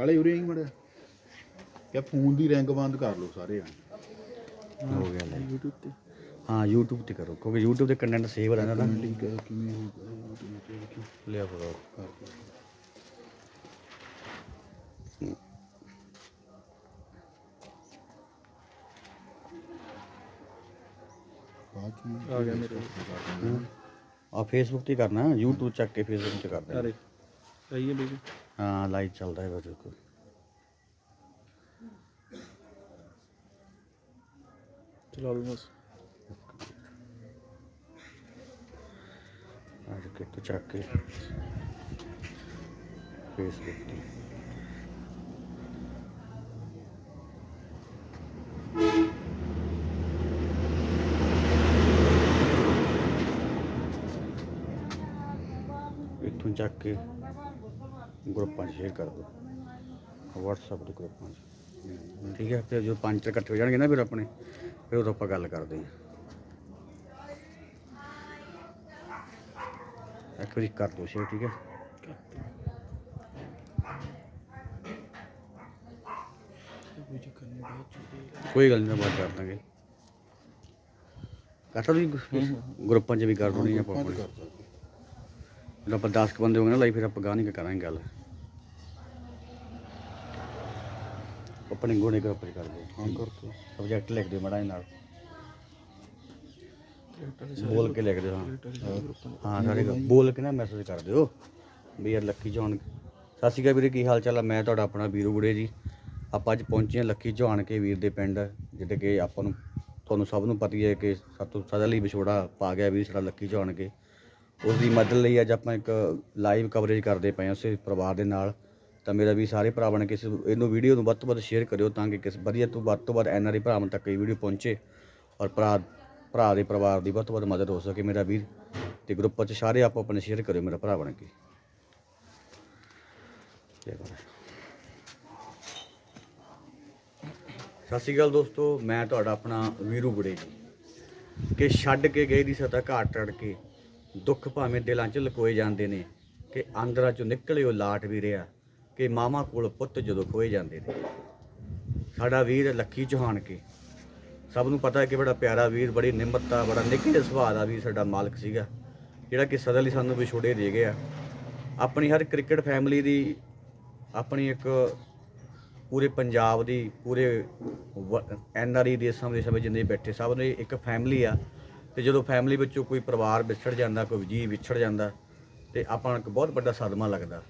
ਕਾਲੇ ਉਰੇ ਹੀ ਮੜਿਆ ਕਿ ਫੋਨ ਦੀ ਰਿੰਗ ਬੰਦ ਕਰ ਲਓ ਸਾਰੇ ਜਾਣੇ। ਹੋ ਗਿਆ ਲੈ। YouTube ਤੇ। ਹਾਂ YouTube ਤੇ ਕਰੋ ਕਿਉਂਕਿ YouTube ਤੇ ਕੰਟੈਂਟ ਸੇਵ ਰਹਿੰਦਾ ਨਾ। ਠੀਕ ਹੈ ਕਿਵੇਂ ਹੋਊਗਾ ਲਿਆ ਚ ਆ ਗਿਆ ਮੇਰੇ। ਆ Facebook ਤੇ ਕਰਨਾ YouTube ਚੱਕ ਕੇ Facebook ਤੇ ਕਰਦਾ ਅਰੇ ਸਹੀ ਹੈ ਬੇਬੀ। ਹਾਂ ਲਾਈਵ ਚੱਲਦਾ ਹੈ ਬਿਲਕੁਲ। ਚਲਾ ਲਓ ਬਸ ਅੱਜ ਕਿ ਤੂੰ ਚੱਕ ਕੇ। Facebook ਤੇ। ਇੱਥੋਂ ਚੱਕ ਕੇ। ਗਰੁੱਪਾਂ 'ਚ ਸ਼ੇਅਰ ਕਰ ਦਿਓ। WhatsApp ਦੇ ਗਰੁੱਪਾਂ 'ਚ। ਠੀਕ ਹੈ ਫਿਰ ਜਦੋਂ ਪੰਜ ਚਾਰ ਇਕੱਠੇ ਹੋ ਜਾਣਗੇ ਨਾ ਫਿਰ ਆਪਣੇ ਫਿਰ ਉਦੋਂ ਆਪਾਂ ਗੱਲ ਕਰਦੇ ਹਾਂ। ਇੱਕ ਵਾਰੀ ਕਰ ਦੋ ਸ਼ੇਅਰ ਠੀਕ ਹੈ? ਕੋਈ ਗੱਲ ਨਹੀਂ ਬਾਤ ਕਰ ਦਾਂਗੇ। ਕਰਤਾ ਤੁਸੀਂ ਗਰੁੱਪਾਂ 'ਚ ਵੀ ਕਰ ਦੋਣੀ ਆਪਾਂ। ਕਰ ਆਪਾਂ 10 ਕੁ ਬੰਦੇ ਹੋਗੇ ਨਾ ਲਾਈ ਫਿਰ ਆਪਾਂ ਗਾਹ ਨਹੀਂ ਕਰਾਂਗੇ ਗੱਲ। ਆਪਣੇ ਗੋਣੇ ਗਰੁੱਪ 'ਚ ਕਰ ਦਿਓ ਹਾਂ ਕਰਕੇ। ਸਬਜੈਕਟ ਲਿਖ ਦਿਓ ਮੜਾ ਨਾਲ। ਬੋਲ ਕੇ ਲਿਖ ਦਿਓ ਹਾਂ ਹਾਂ ਸਾਰੇ ਬੋਲ ਕੇ ਨਾ ਮੈਸੇਜ ਕਰ ਦਿਓ। ਵੀ ਯਾਰ ਲੱਕੀ ਚੌਹਾਨ ਸਤਿ ਸ਼੍ਰੀ ਅਕਾਲ ਵੀਰੇ ਕੀ ਹਾਲ ਚਾਲ ਆ? ਮੈਂ ਤੁਹਾਡਾ ਆਪਣਾ ਵੀਰੂ ਗੁੜੇ ਜੀ। ਆਪਾਂ ਅੱਜ ਪਹੁੰਚੇ ਹਾਂ ਲੱਕੀ ਚੌਹਾਨ ਕੇ ਵੀਰ ਦੇ ਪਿੰਡ ਜਿਹੜੇ ਕਿ ਆਪਾਂ ਨੂੰ ਤੁਹਾਨੂੰ ਸਭ ਨੂੰ ਪਤਾ ਹੀ ਹੈ ਕਿ ਸਾਤੋਂ ਸਦਾ ਲਈ ਵਿਛੋੜਾ ਪਾ ਗਿਆ ਵੀਰ ਸਾਡਾ ਲੱਕੀ ਚੌਹਾਨ ਕੇ। ਉਸ ਦੀ ਮਦਦ ਲਈ ਅੱਜ ਆਪਾਂ ਇੱਕ ਲਾਈਵ ਕਵਰੇਜ ਕਰਦੇ ਪਏ ਹਾਂ ਉਸੇ ਪਰਿਵਾਰ ਦੇ ਨਾਲ। ਤਾਂ ਮੇਰਾ ਵੀ ਸਾਰੇ ਭਰਾਵਾਂ ਨੇ ਕਿਸ ਇਹਨੂੰ ਵੀਡੀਓ ਨੂੰ ਵੱਧ ਤੋਂ ਵੱਧ ਸ਼ੇਅਰ ਕਰਿਓ ਤਾਂ ਕਿ ਕਿਸ ਵਧੀਆ ਤੋਂ ਵੱਧ ਤੋਂ ਵੱਧ ਐਨਆਰਆਈ ਭਰਾਵਾਂ ਤੱਕ ਇਹ ਵੀਡੀਓ ਪਹੁੰਚੇ ਔਰ ਭਰਾ ਭਰਾ ਦੇ ਪਰਿਵਾਰ ਦੀ ਵੱਧ ਤੋਂ ਵੱਧ ਮਦਦ ਹੋ ਸਕੇ ਮੇਰਾ ਵੀਰ ਤੇ ਗਰੁੱਪ 'ਚ ਸਾਰੇ ਆਪੋ ਆਪਣੇ ਸ਼ੇਅਰ ਕਰਿਓ ਮੇਰਾ ਭਰਾ ਬਣ ਕੇ ਸਤਿ ਸ਼੍ਰੀ ਅਕਾਲ ਦੋਸਤੋ, ਮੈਂ ਤੁਹਾਡਾ ਆਪਣਾ ਵੀਰੂ ਗੁੜੇ ਜੀ। ਕਿ ਛੱਡ ਕੇ ਗਏ ਦੀ ਸਤਾ ਘਾਟ ਟੜ ਕੇ ਦੁੱਖ ਭਾਵੇਂ ਦਿਲਾਂ 'ਚ ਲਕੋਏ ਜਾਂਦੇ ਨੇ, ਕਿ ਅੰਦਰਾਂ 'ਚੋਂ ਨਿਕਲਿਓ ਲਾਟ ਵੀ ਰਿਹਾ। ਕਿ ਮਾਮਾ ਕੋਲ ਪੁੱਤ ਜਦੋਂ ਖੋਏ ਜਾਂਦੇ ਨੇ। ਸਾਡਾ ਵੀਰ ਲੱਖੀ ਚੌਹਾਨ ਕੇ। ਸਭ ਨੂੰ ਪਤਾ ਹੈ ਕਿ ਬੜਾ ਪਿਆਰਾ ਵੀਰ, ਬੜੀ ਨਿਮਰਤਾ, ਬੜਾ ਨਿੱਘੇ ਸੁਭਾਅ ਦਾ ਵੀਰ ਸਾਡਾ ਮਾਲਕ ਸੀਗਾ, ਜਿਹੜਾ ਕਿ ਸਦਾ ਲਈ ਸਾਨੂੰ ਵਿਛੋੜੇ ਦੇ ਗਿਆ। ਆਪਣੀ ਹਰ ਕ੍ਰਿਕਟ ਫੈਮਿਲੀ ਦੀ ਆਪਣੀ ਇੱਕ ਪੂਰੇ ਪੰਜਾਬ ਦੀ, ਪੂਰੇ ਐਨ ਆਰ ਆਈ ਦੇਸ਼ਾਂ ਵਿਦੇਸ਼ਾਂ ਵਿੱਚ ਜਿੰਨੇ ਬੈਠੇ, ਸਭ ਨੇ ਇੱਕ ਫੈਮਿਲੀ ਆ। ਤੇ ਜਦੋਂ ਫੈਮਿਲੀ ਵਿੱਚੋਂ ਕੋਈ ਪਰਿਵਾਰ ਵਿਛੜ ਜਾਂਦਾ, ਕੋਈ ਜੀ ਵਿਛੜ ਜਾਂਦਾ, ਤੇ ਆਪਾਂ ਨੂੰ ਇੱਕ ਬਹੁਤ ਵੱਡਾ ਸਦਮਾ ਲੱਗਦਾ।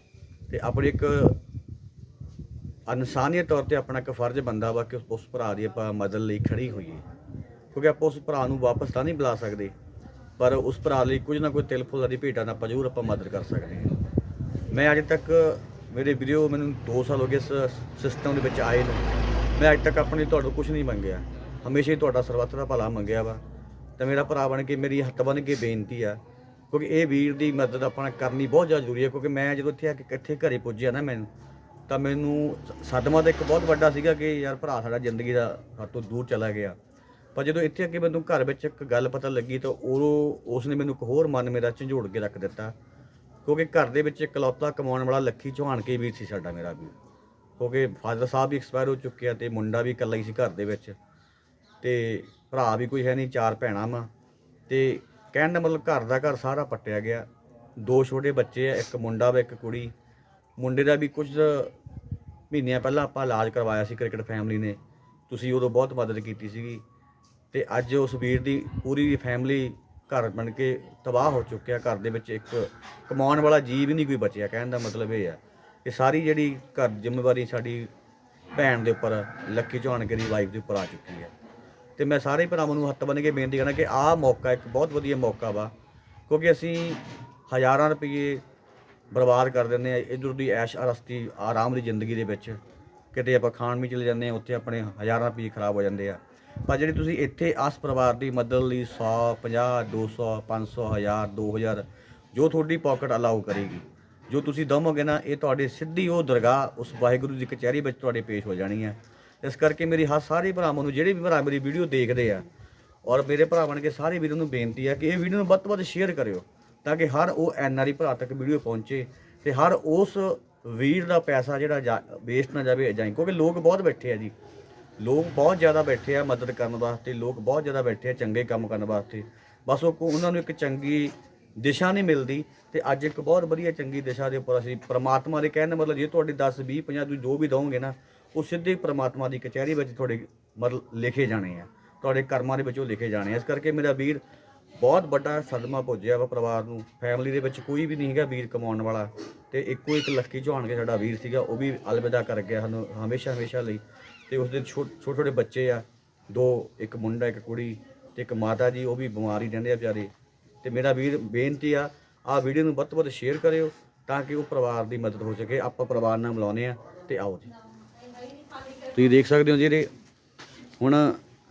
ਤੇ ਆਪਣੀ ਇੱਕ ਇਨਸਾਨੀਅਤ ਤੌਰ ਤੇ ਆਪਣਾ ਇੱਕ ਫਰਜ਼ ਬੰਦਾ ਵਾ ਕਿ ਉਸ- ਭਰਾ ਦੀ ਆਪਾਂ ਮਦਦ ਲਈ ਖੜੀ ਹੋਈਏ। ਕਿਉਂਕਿ ਆਪਾਂ ਉਸ ਭਰਾ ਨੂੰ ਵਾਪਸ ਤਾਂ ਨਹੀਂ ਬੁਲਾ ਸਕਦੇ, ਪਰ ਉਸ ਭਰਾ ਲਈ ਕੁਝ ਨਾ ਕੋਈ ਤਿਲ ਫੁੱਲਾਂ ਦੀ ਭੇਟਾ ਨਾਲ ਆਪਾਂ ਜ਼ਰੂਰ ਆਪਾਂ ਮਦਦ ਕਰ ਸਕਦੇ ਹਾਂ। ਮੈਂ ਅੱਜ ਤੱਕ ਮੇਰੇ ਵੀਡੀਓ ਮੈਨੂੰ 2 ਸਾਲ ਹੋ ਗਏ ਇਸ ਸਿਸਟਮ ਦੇ ਵਿੱਚ ਆਏ ਨੂੰ। ਮੈਂ ਅੱਜ ਤੱਕ ਆਪਣੇ ਤੁਹਾਡੇ ਕੁਝ ਨਹੀਂ ਮੰਗਿਆ। ਹਮੇਸ਼ਾ ਹੀ ਤੁਹਾਡਾ ਸਰਬੱਤ ਦਾ ਭਲਾ ਮੰਗਿਆ ਵਾ। ਤੇ ਮੇਰਾ ਭਰਾ ਬਣ ਕੇ ਮੇਰੀ ਹੱਥ ਬਣ ਕੇ ਬੇਨਤੀ ਆ ਕਿਉਂਕਿ ਇਹ ਵੀਰ ਦੀ ਮਦਦ ਆਪਾਂ ਕਰਨੀ ਬਹੁਤ ਜ਼ਿਆਦਾ ਜ਼ਰੂਰੀ ਹੈ, ਕਿਉਂਕਿ ਮੈਂ ਜਦੋਂ ਇੱਥੇ ਆ ਕੇ ਇੱਥੇ ਘਰੇ ਪੁੱਜਿਆ ਨਾ ਮੈਨੂੰ, ਤਾਂ ਮੈਨੂੰ ਸ- ਸਦਮਾ ਤਾਂ ਇੱਕ ਬਹੁਤ ਵੱਡਾ ਸੀਗਾ ਕਿ ਯਾਰ ਭਰਾ ਸਾਡਾ ਜ਼ਿੰਦਗੀ ਦਾ ਸਾਡੇ ਤੋਂ ਦੂਰ ਚਲਾ ਗਿਆ। ਪਰ ਜਦੋਂ ਇੱਥੇ ਆ ਕੇ ਮੈਨੂੰ ਘਰ ਵਿੱਚ ਇੱਕ ਗੱਲ ਪਤਾ ਲੱਗੀ, ਤਾਂ ਉਹ ਉਸ ਨੇ ਮੈਨੂੰ ਇੱਕ ਹੋਰ ਮਨ ਮੇਰਾ ਝੰਜੋੜ ਕੇ ਰੱਖ ਦਿੱਤਾ। ਕਿਉਂਕਿ ਘਰ ਦੇ ਵਿੱਚ ਇਕਲੌਤਾ ਕਮਾਉਣ ਵਾਲਾ ਲੱਖੀ ਚੌਹਾਨ ਕੇ ਵੀਰ ਸੀ ਸਾਡਾ ਮੇਰਾ ਵੀ। ਕਿਉਂਕਿ ਫਾਦਰ ਸਾਹਿਬ ਵੀ ਐਕਸਪਾਇਰ ਹੋ ਚੁੱਕੇ ਆ ਤੇ ਮੁੰਡਾ ਵੀ ਇਕੱਲਾ ਹੀ ਸੀ ਘਰ ਦੇ ਵਿੱਚ। ਤੇ ਭਰਾ ਵੀ ਕੋਈ ਹੈ ਨਹੀਂ, ਚਾਰ ਭੈਣਾਂ ਵਾ। ਤੇ ਕਹਿਣ ਦਾ ਮਤਲਬ ਘਰ ਦਾ ਘਰ ਸਾਰਾ ਪੱਟਿਆ ਗਿਆ। ਦੋ ਛੋਟੇ ਬੱਚੇ ਆ, ਇੱਕ ਮੁੰਡਾ ਵਾ, ਇੱਕ ਕੁੜੀ। ਮੁੰਡੇ ਦਾ ਵੀ ਕੁਝ ਮਹੀਨਿਆਂ ਪਹਿਲਾਂ ਆਪਾਂ ਇਲਾਜ ਕਰਵਾਇਆ ਸੀ ਕ੍ਰਿਕਟ ਫੈਮਿਲੀ ਨੇ। ਤੁਸੀਂ ਉਦੋਂ ਬਹੁਤ ਮਦਦ ਕੀਤੀ ਸੀਗੀ। ਤੇ ਅੱਜ ਉਸ ਵੀਰ ਦੀ ਪੂਰੀ ਫੈਮਿਲੀ ਘਰ ਬਣ ਕੇ ਤਬਾਹ ਹੋ ਚੁੱਕਿਆ। ਘਰ ਦੇ ਵਿੱਚ ਇੱਕ ਕਮਾਉਣ ਵਾਲਾ ਜੀਵ ਹੀ ਨਹੀਂ ਕੋਈ ਬਚਿਆ, ਕਹਿਣ ਦਾ ਮਤਲਬ ਇਹ ਆ ਇਹ ਸਾਰੀ ਜਿਹੜੀ ਘਰ ਜ਼ਿੰਮੇਵਾਰੀ ਸਾਡੀ ਭੈਣ ਦੇ ਉੱਪਰ ਲੱਕੀ ਚੌਹਾਨ ਕੇ ਦੀ ਵਾਈਫ ਦੇ ਉੱਪਰ ਆ ਚੁੱਕੀ ਹੈ ਤੇ ਮੈਂ ਸਾਰੇ ਭਰਾਵਾਂ ਨੂੰ ਹੱਥ ਬੰਨ੍ਹ ਕੇ ਬੇਨਤੀ ਕਰਨਾ ਕਿ ਆਹ ਮੌਕਾ ਇੱਕ ਬਹੁਤ ਵਧੀਆ ਮੌਕਾ ਵਾ, ਕਿਉਂਕਿ ਅਸੀਂ ਹਜ਼ਾਰਾਂ ਰੁਪਏ ਬਰਬਾਦ ਕਰ ਦਿੰਦੇ ਆ ਇਧਰ ਦੀ ਐਸ਼ ਅਰਸਤੀ ਆਰਾਮ ਦੀ ਜ਼ਿੰਦਗੀ ਦੇ ਵਿੱਚ। ਕਿਤੇ ਆਪਾਂ ਖਾਣ ਵੀ ਚਲੇ ਜਾਂਦੇ ਆ, ਉੱਥੇ ਆਪਣੇ ਹਜ਼ਾਰਾਂ ਰੁਪਏ ਖਰਾਬ ਹੋ ਜਾਂਦੇ ਆ। ਪਰ ਜਿਹੜੀ ਤੁਸੀਂ ਇੱਥੇ ਆਸ ਪਰਿਵਾਰ ਦੀ ਮਦਦ ਲਈ 100 50 200 500 1000 2000 ਜੋ ਤੁਹਾਡੀ ਪਾਕਟ ਅਲਾਉ ਕਰੇਗੀ, ਜੋ ਤੁਸੀਂ ਦਮੋਗੇ ਨਾ, ਇਹ ਤੁਹਾਡੇ ਸਿੱਧੀ ਉਹ ਦਰਗਾਹ, ਉਸ ਵਾਹਿਗੁਰੂ ਦੀ ਕਚਹਿਰੀ ਵਿੱਚ ਤੁਹਾਡੇ ਪੇਸ਼ ਹੋ ਜਾਣੀ ਹੈ ਇਸ ਕਰਕੇ ਮੇਰੀ ਹਰ ਸਾਰੇ ਭਰਾਵਾਂ ਨੂੰ ਜਿਹੜੇ ਵੀ ਭਰਾ ਮੇਰੀ ਵੀਡੀਓ ਦੇਖਦੇ ਆ ਔਰ ਮੇਰੇ ਭਰਾ ਬਣ ਸਾਰੇ ਵੀਰਾਂ ਨੂੰ ਬੇਨਤੀ ਆ ਕਿ ਇਹ ਵੀਡੀਓ ਨੂੰ ਵੱਧ ਤੋਂ ਵੱਧ ਸ਼ੇਅਰ ਕਰਿਓ ਤਾਂ ਕਿ ਹਰ ਉਹ ਐਨਆਰਈ ਭਰਾ ਤੱਕ ਵੀਡੀਓ ਪਹੁੰਚੇ ਤੇ ਹਰ ਉਸ ਵੀਰ ਦਾ ਪੈਸਾ ਜਿਹੜਾ ਵੇਸਟ ਨਾ ਜਾਵੇ ਜਾਈ ਕਿਉਂਕਿ ਲੋਕ ਬਹੁਤ ਬੈਠੇ ਆ ਜੀ। ਲੋਕ ਬਹੁਤ ਜ਼ਿਆਦਾ ਬੈਠੇ ਆ ਮਦਦ ਕਰਨ ਵਾਸਤੇ, ਲੋਕ ਬਹੁਤ ਜ਼ਿਆਦਾ ਬੈਠੇ ਆ ਚੰਗੇ ਕੰਮ ਕਰਨ ਵਾਸਤੇ। ਬਸ ਉਹ ਕੋ- ਉਹਨਾਂ ਨੂੰ ਇੱਕ ਚੰਗੀ ਦਿਸ਼ਾ ਨਹੀਂ ਮਿਲਦੀ ਤੇ ਅੱਜ ਇੱਕ ਬਹੁਤ ਵਧੀਆ ਚੰਗੀ ਦਿਸ਼ਾ ਦੇ ਉੱਪਰ ਅਸੀਂ ਪ੍ਰਮਾਤਮਾ ਦੇ ਕਹਿਣ ਦਾ ਮਤਲਬ ਜੇ ਤੁਹਾਡੀ 10 20 50 ਤੁਸੀਂ ਜੋ ਵੀ ਦਵੋਗੇ ਨਾ ਉਹ ਸਿੱਧੇ ਪ੍ਰਮਾਤਮਾ ਦੀ ਕਚਹਿਰੀ ਵਿੱਚ ਤੁਹਾਡੇ ਮਤਲਬ ਲਿਖੇ ਜਾਣੇ ਆ। ਤੁਹਾਡੇ ਕਰਮਾਂ ਦੇ ਵਿੱਚ ਉਹ ਲਿਖੇ ਜਾਣੇ ਆ। ਇਸ ਕਰਕੇ ਮੇਰਾ ਵੀਰ ਬਹੁਤ ਵੱਡਾ ਸਦਮਾ ਪੁੱਜਿਆ ਵਾ ਪਰਿਵਾਰ ਨੂੰ। ਫੈਮਿਲੀ ਦੇ ਵਿੱਚ ਕੋਈ ਵੀ ਨਹੀਂ ਹੈਗਾ ਵੀਰ ਕਮਾਉਣ ਵਾਲਾ। ਤੇ ਇੱਕੋ ਇੱਕ ਲੱਕੀ ਚੌਹਾਨ ਕੇ ਸਾਡਾ ਵੀਰ ਸੀਗਾ, ਉਹ ਵੀ ਅਲਵਿਦਾ ਕਰ ਗਿਆ ਸਾਨੂੰ ਹਮੇਸ਼ਾ ਹਮੇਸ਼ਾ ਲਈ। ਤੇ ਉਸ ਦੇ ਛੋਟੇ ਛੋਟੇ ਬੱਚੇ ਆ, ਦੋ, ਇੱਕ ਮੁੰਡਾ, ਇੱਕ ਕੁੜੀ ਤੇ ਇੱਕ ਮਾਤਾ ਜੀ, ਉਹ ਵੀ ਬਿਮਾਰ ਹੀ ਰਹਿੰਦੇ ਆ ਵਿਚਾਰੇ। ਤੇ ਮੇਰਾ ਵੀਰ ਬੇਨਤੀ ਆ, ਆਹ ਵੀਡੀਓ ਨੂੰ ਵੱਧ ਤੋਂ ਵੱਧ ਸ਼ੇਅਰ ਕਰਿਓ ਤਾਂ ਕਿ ਉਹ ਪਰਿਵਾਰ ਦੀ ਮਦਦ ਹੋ ਸਕੇ। ਆਪਾਂ ਪਰਿਵਾਰ ਨਾਲ ਮਿਲਾਉਂਦੇ ਆ ਤੇ ਆਓ ਜੀ। ਤੁਸੀਂ ਦੇਖ ਸਕਦੇ ਹੋ ਜਿਹੜੇ ਹੁਣ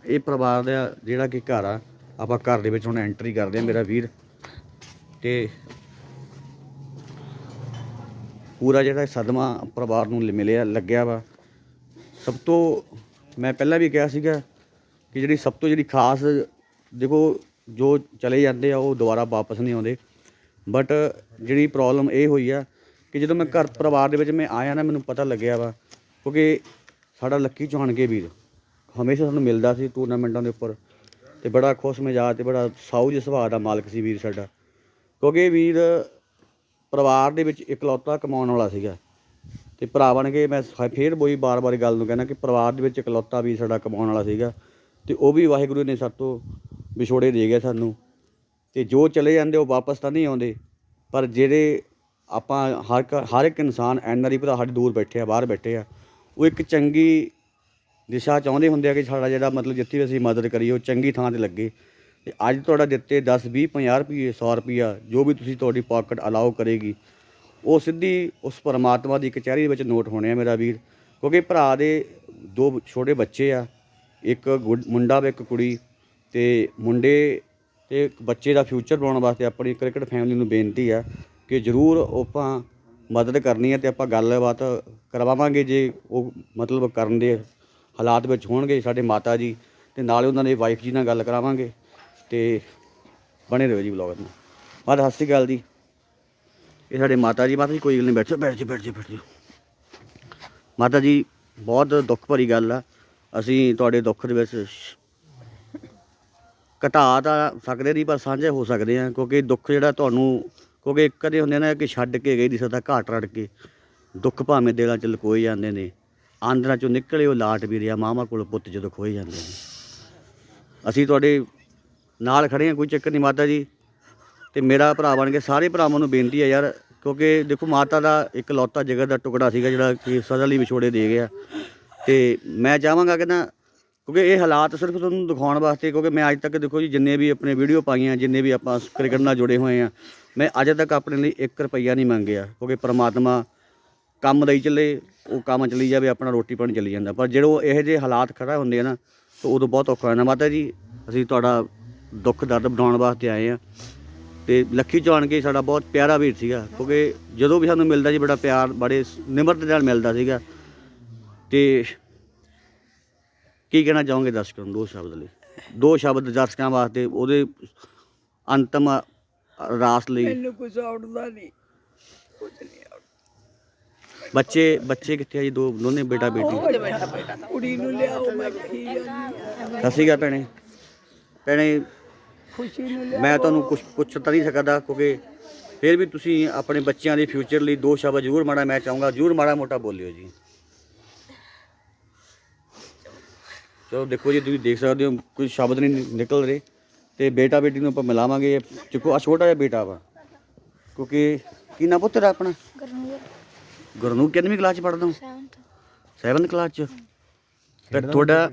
ਇਹ ਪਰਿਵਾਰ ਦਾ ਜਿਹੜਾ ਕਿ ਘਰ ਆ, ਆਪਾਂ ਘਰ ਦੇ ਵਿੱਚ ਹੁਣ ਐਂਟਰੀ ਕਰਦੇ ਆ ਮੇਰਾ ਵੀਰ ਤੇ ਪੂਰਾ ਜਿਹੜਾ ਸਦਮਾ ਪਰਿਵਾਰ ਨੂੰ ਮਿਲਿਆ, ਲੱਗਿਆ ਵਾ। ਸਭ ਤੋਂ ਮੈਂ ਪਹਿਲਾਂ ਵੀ ਕਿਹਾ ਸੀਗਾ ਕਿ ਜਿਹੜੀ ਸਭ ਤੋਂ ਜਿਹੜੀ ਖਾਸ ਦੇਖੋ ਜੋ ਚਲੇ ਜਾਂਦੇ ਆ, ਉਹ ਦੁਬਾਰਾ ਵਾਪਸ ਨਹੀਂ ਆਉਂਦੇ। ਬਟ ਜਿਹੜੀ ਪ੍ਰੋਬਲਮ ਇਹ ਹੋਈ ਆ ਕਿ ਜਦੋਂ ਮੈਂ ਘਰ ਪਰਿਵਾਰ ਦੇ ਵਿੱਚ ਮੈਂ ਆਇਆ ਨਾ, ਮੈਨੂੰ ਪਤਾ ਲੱਗਿਆ ਵਾ, ਕਿਉਂਕਿ ਸਾਡਾ ਲੱਕੀ ਚੌਹਾਨ ਵੀਰ। ਹਮੇਸ਼ਾ ਸਾਨੂੰ ਮਿਲਦਾ ਸੀ ਟੂਰਨਾਮੈਂਟਾਂ ਦੇ ਉੱਪਰ ਤੇ ਬੜਾ ਖੁਸ਼ ਮਿਜਾਜ ਤੇ ਬੜਾ ਸਾਊ ਸੁਭਾਅ ਦਾ ਮਾਲਕ ਸੀ ਵੀਰ ਸਾਡਾ। ਕਿਉਂਕਿ ਵੀਰ ਪਰਿਵਾਰ ਦੇ ਵਿੱਚ ਇਕਲੌਤਾ ਕਮਾਉਣ ਵਾਲਾ ਸੀਗਾ। ਤੇ ਭਰਾ ਬਣ ਕੇ ਮੈਂ ਸ- ਫੇਰ ਬੋਈ ਬਾਰ-ਬਾਰ ਗੱਲ ਨੂੰ ਕਹਿੰਦਾ ਕਿ ਪਰਿਵਾਰ ਦੇ ਵਿੱਚ ਇਕਲੌਤਾ ਵੀ ਸਾਡਾ ਕਮਾਉਣ ਵਾਲਾ ਸੀਗਾ। ਤੇ ਉਹ ਵੀ ਵਾਹਿਗੁਰੂ ਨੇ ਸਾਤੋਂ ਵਿਛੋੜੇ ਦੇ ਗਿਆ ਸਾਨੂੰ। ਤੇ ਜੋ ਚਲੇ ਜਾਂਦੇ ਉਹ ਵਾਪਸ ਤਾਂ ਨਹੀਂ ਆਉਂਦੇ। ਪਰ ਜਿਹੜੇ ਆਪਾਂ ਹਰ ਕ- ਹਰ ਇੱਕ ਇਨਸਾਨ ਐਨਆਰਈ ਭਰਾ ਸਾਡੇ ਦੂਰ ਬੈਠੇ ਆ, ਬਾਹਰ ਬੈਠੇ ਆ ਉਹ ਇੱਕ ਚੰਗੀ ਦਿਸ਼ਾ ਚਾਹੁੰਦੇ ਹੁੰਦੇ ਆ ਕਿ ਸਾਡਾ ਜਿਹੜਾ ਮਤਲਬ ਜਿੱਥੇ ਵੀ ਅਸੀਂ ਮਦਦ ਕਰੀਏ, ਉਹ ਚੰਗੀ ਥਾਂ ਤੇ ਲੱਗੇ। ਤੇ ਅੱਜ ਤੁਹਾਡਾ ਦਿੱਤੇ 10 20 50 ਰੁਪਏ 100 ਰੁਪਿਆ ਜੋ ਵੀ ਤੁਸੀਂ ਤੁਹਾਡੀ ਪਾਕਟ ਅਲਾਉ ਕਰੇਗੀ, ਉਹ ਸਿੱਧੀ ਉਸ ਪਰਮਾਤਮਾ ਦੀ ਕਚਹਿਰੀ ਵਿੱਚ ਨੋਟ ਹੋਣੇ ਆ ਮੇਰਾ ਵੀਰ। ਕਿਉਂਕਿ ਭਰਾ ਦੇ ਦੋ ਛੋਟੇ ਬੱਚੇ ਆ, ਇੱਕ ਗੁ- ਮੁੰਡਾ ਤੇ ਇੱਕ ਕੁੜੀ ਤੇ ਮੁੰਡੇ ਤੇ ਬੱਚੇ ਦਾ ਫਿਊਚਰ ਬਣਾਉਣ ਵਾਸਤੇ ਆਪਣੀ ਕ੍ਰਿਕਟ ਫੈਮਿਲੀ ਨੂੰ ਬੇਨਤੀ ਆ ਕਿ ਜ਼ਰੂਰ ਆਪਾਂ ਮਦਦ ਕਰਨੀ ਹੈ ਅਤੇ ਆਪਾਂ ਗੱਲਬਾਤ ਕਰਵਾਵਾਂਗੇ ਜੇ ਉਹ ਮਤਲਬ ਕਰਨ ਦੇ ਹਾਲਾਤ ਵਿੱਚ ਹੋਣਗੇ ਸਾਡੇ ਮਾਤਾ ਜੀ ਅਤੇ ਨਾਲੇ ਉਹਨਾਂ ਦੇ ਵਾਈਫ ਜੀ ਨਾਲ ਗੱਲ ਕਰਾਵਾਂਗੇ ਅਤੇ ਬਣੇ ਰਹੋ ਜੀ ਵਲੌਗ ਨਾਲ। ਮਾਤਾ, ਸਤਿ ਸ਼੍ਰੀ ਅਕਾਲ ਜੀ। ਇਹ ਸਾਡੇ ਮਾਤਾ ਜੀ ਮਾਤਾ ਜੀ ਕੋਈ ਗੱਲ ਨਹੀਂ, ਬੈਠੋ, ਬੈਠ ਜੀ ਬੈਠ ਜੀ ਬੈਠ ਜੀ ਮਾਤਾ ਜੀ, ਬਹੁਤ ਦੁੱਖ ਭਰੀ ਗੱਲ ਆ। ਅਸੀਂ ਤੁਹਾਡੇ ਦੁੱਖ ਦੇ ਵਿੱਚ ਘਟਾ ਤਾਂ ਸਕਦੇ ਨਹੀਂ, ਪਰ ਸਾਂਝੇ ਹੋ ਸਕਦੇ ਆ ਕਿਉਂਕਿ ਦੁੱਖ ਜਿਹੜਾ ਤੁਹਾਨੂੰ ਕਿਉਂਕਿ ਇੱਕ ਕਦੇ ਹੁੰਦੇ ਨਾ ਕਿ ਛੱਡ ਕੇ ਗਈ ਦੀ ਸਦਾ ਘਾਟ ਰੜ ਕੇ, ਦੁੱਖ ਭਾਵੇਂ ਦਿਲਾਂ ਚ ਲਕੋਏ ਜਾਂਦੇ ਨੇ, ਆਂਦਰਾਂ ਚੋਂ ਨਿਕਲੇ ਉਹ ਲਾਟ ਵੀ ਰਿਆ ਮਾਮਾ ਕੋਲ ਪੁੱਤ ਜਦੋਂ ਖੋਏ ਜਾਂਦੇ ਨੇ। ਅਸੀਂ ਤੁਹਾਡੇ ਨਾਲ ਖੜੇ ਹਾਂ, ਕੋਈ ਚੱਕਰ ਨਹੀਂ ਮਾਤਾ ਜੀ। ਤੇ ਮੇਰਾ ਭਰਾ ਬਣ ਕੇ ਸਾਰੇ ਭਰਾਵਾਂ ਨੂੰ ਬੇਨਤੀ ਹੈ ਯਾਰ, ਕਿਉਂਕਿ ਦੇਖੋ ਮਾਤਾ ਦਾ ਇੱਕ ਲੌਤਾ ਜਿਗਰ ਦਾ ਟੁਕੜਾ ਸੀਗਾ ਜਿਹੜਾ ਕਿ ਸਦਾ ਲਈ ਵਿਛੋੜੇ ਦੇ ਗਿਆ। ਤੇ ਮੈਂ ਚਾਹਾਂਗਾ ਕਿ ਨਾ ਕਿਉਂਕਿ ਇਹ ਹਾਲਾਤ ਸਿਰਫ ਤੁਹਾਨੂੰ ਦਿਖਾਉਣ ਵਾਸਤੇ, ਕਿਉਂਕਿ ਮੈਂ ਅੱਜ ਤੱਕ ਦੇਖੋ ਜੀ, ਜਿੰਨੇ ਵੀ ਆਪਣੇ ਵੀਡੀਓ ਪਾਈਆਂ, ਜਿੰਨੇ ਵੀ ਆਪਾਂ ਕ੍ਰਿਕਟ ਨਾਲ ਜੁੜੇ ਹੋਏ ਆ, ਮੈਂ ਅੱਜ ਤੱਕ ਆਪਣੇ ਲਈ 1 ਰੁਪਈਆ ਨਹੀਂ ਮੰਗਿਆ, ਕਿਉਂਕਿ ਪ੍ਰਮਾਤਮਾ ਕੰਮ ਲਈ ਚੱਲੇ, ਉਹ ਕੰਮ ਚਲੀ ਜਾਵੇ, ਆਪਣਾ ਰੋਟੀ ਪਾਣੀ ਚਲੀ ਜਾਂਦਾ। ਪਰ ਜਦੋਂ ਇਹੋ ਜਿਹੇ ਹਾਲਾਤ ਖੜਾ ਹੁੰਦੇ ਆ ਨਾ, ਤਾਂ ਉਦੋਂ ਬਹੁਤ ਔਖਾ ਹੁੰਦਾ ਮਾਤਾ ਜੀ, ਅਸੀਂ ਤੁਹਾਡਾ ਦੁੱਖ, ਦਰਦ ਬਣਾਉਣ ਵਾਸਤੇ ਆਏ ਆ। ਤੇ ਲੱਖੀ ਚੌਹਾਨ ਕੇ ਸਾਡਾ ਬਹੁਤ ਪਿਆਰਾ ਵੀਰ ਸੀਗਾ, ਕਿਉਂਕਿ ਜਦੋਂ ਵੀ ਸਾਨੂੰ ਮਿਲਦਾ ਜੀ, ਬੜਾ ਪਿਆਰ, ਬੜੇ ਨਿਮਰਤ ਨਾਲ ਮਿਲਦਾ ਸੀਗਾ। ਤੇ ਕੀ ਕਹਿਣਾ ਚਾਹੋਗੇ ਦਰਸ਼ਕਾਂ ਨੂੰ ਦੋ ਸ਼ਬਦ ਲਈ? ਦੋ ਸ਼ਬਦ ਦਰਸ਼ਕਾਂ ਵਾਸਤੇ ਉਹਦੇ ਅੰਤਮ ਰਾਸ ਲਈ। ਮੈਨੂੰ ਕੁਝ ਆਉੜਦਾ ਨਹੀਂ। ਕੁਝ ਨਹੀਂ ਬੱਚੇ ਬੱਚੇ ਕਿੱਥੇ ਆ ਜੀ? ਦੋ ਦੋਨੇ ਬੇਟਾ ਬੇਟੀ। ਕੁੜੀ ਨੂੰ ਲਿਆਓ ਮੈਂ ਜਾਂਦੀ ਆ ਸਤਿ ਸ਼੍ਰੀ ਅਕਾਲ ਭੈਣੇ। ਭੈਣੇ ਖੁਸ਼ੀ ਨੂੰ ਲਿਆਓ। ਮੈਂ ਤੁਹਾਨੂੰ ਕੁਝ ਪੁੱਛ ਤਾਂ ਨਹੀਂ ਸਕਦਾ ਕਿਉਂਕਿ ਫਿਰ ਵੀ ਤੁਸੀਂ ਆਪਣੇ ਬੱਚਿਆਂ ਦੇ ਫਿਊਚਰ ਲਈ ਦੋ ਸ਼ਬਦ ਜ਼ਰੂਰ ਮਾੜਾ ਮੈਂ ਚਾਹੂੰਗਾ ਜ਼ਰੂਰ ਮਾੜਾ ਮੋਟਾ ਬੋਲਿਓ ਜੀ। ਚਲੋ ਦੇਖੋ ਜੀ ਤੁਸੀਂ ਦੇਖ ਸਕਦੇ ਹੋ ਕੋਈ ਸ਼ਬਦ ਨਹੀਂ ਨਿਕਲ ਰਹੇ। ਤੇ ਬੇਟਾ ਬੇਟੀ ਨੂੰ ਆਪਾਂ ਮਿਲਾਵਾਂਗੇ। ਚੁੱਕੋ ਆ ਛੋਟਾ ਜਿਹਾ ਬੇਟਾ ਵਾ। ਕਿਉਂਕਿ ਕੀ ਨਾ ਪੁੱਤਰ ਆਪਣਾ? ਗੁਰਨੂਰ। ਗੁਰਨੂਰ ਕਿੰਨਵੀਂ ਕਲਾਸ ਚ ਪੜ੍ਹਦਾ? ਸੈਵਨਥ। 7th ਕਲਾਸ ਚ? ਫਿਰ ਤੁਹਾਡਾ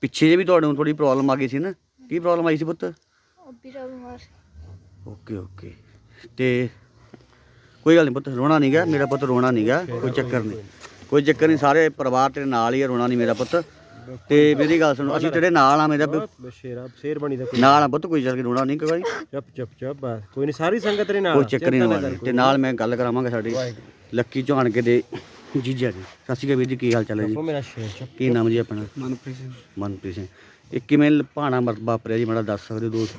ਪਿੱਛੇ ਜੇ ਵੀ ਤੁਹਾਨੂੰ ਥੋੜੀ ਪ੍ਰੋਬਲਮ ਆ ਗਈ ਸੀ ਨਾ? ਕੀ ਪ੍ਰੋਬਲਮ ਆਈ ਸੀ ਪੁੱਤ? ਬਿਮਾਰ। Okay okay. ਤੇ ਕੋਈ ਗੱਲ ਨਹੀਂ ਪੁੱਤ ਰੋਣਾ ਨਹੀਂਗਾ ਮੇਰਾ ਪੁੱਤ ਰੋਣਾ ਨਹੀਂਗਾ ਕੋਈ ਚੱਕਰ ਨਹੀਂ। ਕੋਈ ਚੱਕਰ ਨਹੀਂ। ਸਾਰੇ ਪਰਿਵਾਰ ਤੇਰੇ ਨਾਲ ਹੀ ਆ ਰੋਣਾ ਨਹੀਂ ਮੇਰਾ ਪੁੱਤ। ਤੇ ਮੇਰੀ ਗੱਲ ਸੁਣੋ ਅਸੀਂ ਤੇਰੇ ਨਾਲ ਆ ਮੇਰਾ ਪੁੱਤ। ਸ਼ੇਰਾ ਸ਼ੇਰ ਬਣੀ ਦਾ ਕੋਈ ਨਾਲ ਆ ਪੁੱਤ ਕੋਈ ਚੱਕਰ ਰੋਣਾ ਨਹੀਂ ਕੋਈ ਚੁੱਪ ਚੁੱਪ ਚੁੱਪ ਬਸ। ਕੋਈ ਨਹੀਂ ਸਾਰੀ ਸੰਗਤ ਤੇਰੇ ਨਾਲ ਕੋਈ ਚੱਕਰ ਨਹੀਂ ਤੇ ਨਾਲ ਮੈਂ ਗੱਲ ਕਰਾਵਾਂਗਾ ਸਾਡੀ ਲੱਕੀ ਚੌਹਾਨ ਕੇ ਦੇ ਜੀਜਾ ਜੀ। ਸਤਿ ਸ਼੍ਰੀ ਅਕਾਲ ਵੀਰ ਜੀ ਕੀ ਹਾਲ ਚਾਲ ਹੈ ਜੀ? ਉਹ ਮੇਰਾ ਸ਼ੇਰ ਚੁੱਪ। ਕੀ ਨਾਮ ਜੀ ਆਪਣਾ? ਮਨਪ੍ਰੀਤ ਸਿੰਘ। ਮਨਪ੍ਰੀਤ ਸਿੰਘ। ਇਹ ਕਿਵੇਂ ਭਾਣਾ ਵਾਪਰਿਆ ਜੀ? ਮਾੜਾ ਦੱਸ ਸਕਦੇ ਹੋ ਦੋਸਤ